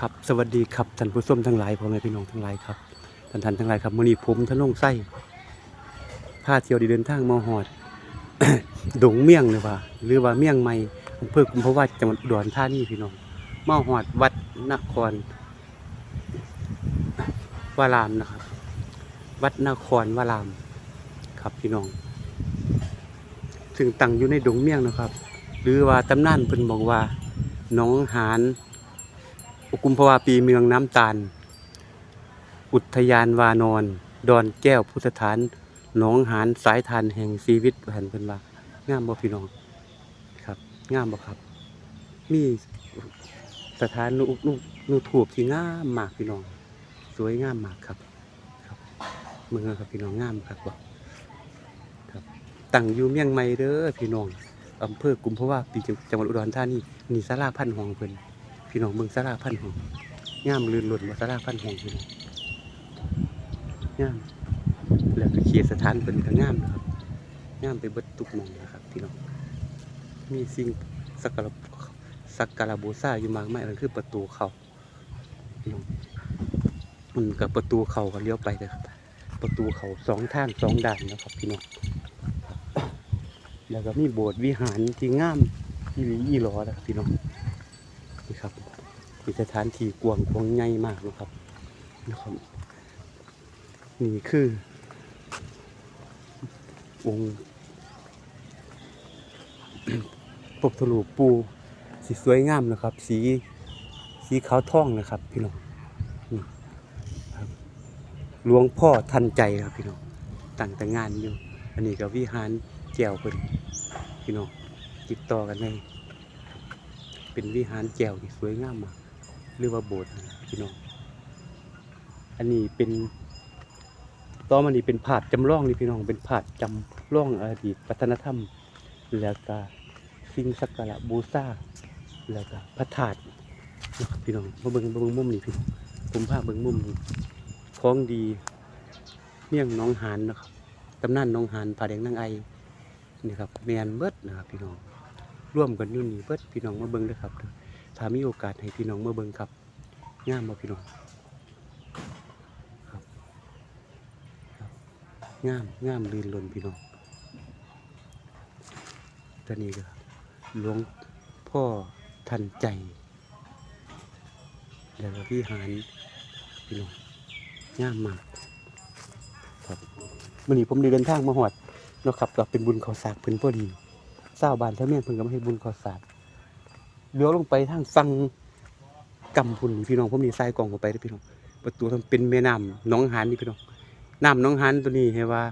ครับสวัสดีครับท่านผู้ชมทั้งหลายพ่อแม่พี่น้องทั้งหลายครับท่านท่านทั้งหลายครับมื้อนี้ผมทะนงไส้พาเที่ยวดีเดินทางมาฮอด ดงเมี่ยงหรือว่าหรือว่าเมี่ยงใหม่อำเภอกุมภาวะจังหวัดอุดรธานีพี่น้องมาฮอดวัดนครวารามนะครับ วัดนครวารามครับพี่น้อง ซึ่งตั้งอยู่ในดงเมี่ยงนะครับ หรือว่าตำนานเพิ่นบอกว่าน้องหาน กุมภาวาปีเมืองน้ำตาล อุทยานวานอน ดอนแก้วพุทธฐานหนองหานสายทานแห่งชีวิตแผ่นเพิ่นว่างามบ่พี่น้องครับงามบ่ครับ มีสถานนูนูนูถูกที่งามมากพี่น้อง สวยงามมากครับครับเมืองครับพี่น้องงามครับบ่ครับตั้งอยู่เมียงใหม่เด้อพี่น้องอำเภอกุมภาวะปีจังหวัดอุดรธานีนี่ศาลาพันหองเพิ่น พี่น้องเมืองสาราพันหงงามลื่นหล่นมาสาราพันหงพี่น้องงามแล้วก็เขียสถานเป็นก็งามนะครับงามไปเบิดทุกมองนะครับพี่น้องมีสิ่งสักการะสักการะบูชาอยู่มากมายนั่นคือประตูเขาพี่น้องมันกับประตูเขาก็เลี้ยวไปเลยครับ ประตูเขาสองทางสองด่านนะครับพี่น้องแล้วก็มีโบสถ์วิหารที่งามที่อีหลอนะครับพี่น้อง นี่ครับมีสถานที่กว้างขวางใหญ่มากนะครับนะครับ นี่คือองค์ปกทะลุปูสีสวยงามนะครับ สีสีขาวท่องนะครับ พี่น้องหลวงพ่อทันใจครับพี่น้องตั้งแต่งานอยู่ อันนี้ก็วิหารแก้วเพิ่นพี่น้องติดต่อกันใน เป็นวิหารแก้วที่สวยงามมากหรือว่าโบสถ์พี่น้องอันนี้เป็นต่อมานี่เป็นผาดจำลองนี่พี่น้องเป็นผาดจำลองอดีตวัฒนธรรม แล้วก็สิ่งสักการะบูชาแล้วก็พระธาตุนะครับพี่น้องมาเบิงมาเบิงมุมนี่พี่น้องผมพาเบิงมุมนี้ของดีเมี่ยงน้องหานนะครับตำนานน้องหานผาแดงนางไอนี่ครับแมนเบิดนะครับพี่น้อง ร่วมกันอยู่นี่เบิดพี่น้องมาเบิ่งด้อครับถ้ามีโอกาสให้พี่น้องมาเบิ่งครับงามบ่พี่น้องครับงามงามลื่นลนพี่น้องตอนนี้ก็หลวงพ่อทันใจแล้วก็วิหารพี่น้องงามมากครับวันนี้ผมได้เดินทางมาหอดเนาะครับก็เป็นบุญเขาสากเพิ่นพอดี เศร้าบานเท่าเมียนเพิ่นก็มาเฮ็ดบุญขอสาดเลี้ยวลงไปทางฝั่งกำพุ่นนี่พี่น้องผมนี่ทรายกล่องเข้าไปเด้อพี่น้อง ประตูทำเป็นแม่น้ำหน้องหานนี่พี่น้องน้ำหน้องหานตัวนี้ให้ว่า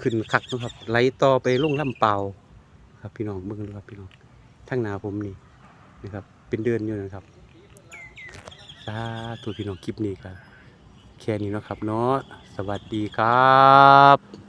ขึ้นคักเนาะครับ ไหลต่อไปลงลำเปล่าครับพี่น้องเบิ่งดูครับพี่น้องทางหนาผมนี่นะครับ เป็นเดือนอยู่นะครับสาธุพี่น้องคลิปนี้ก็แค่นี้เนาะครับเนาะสวัสดีครับ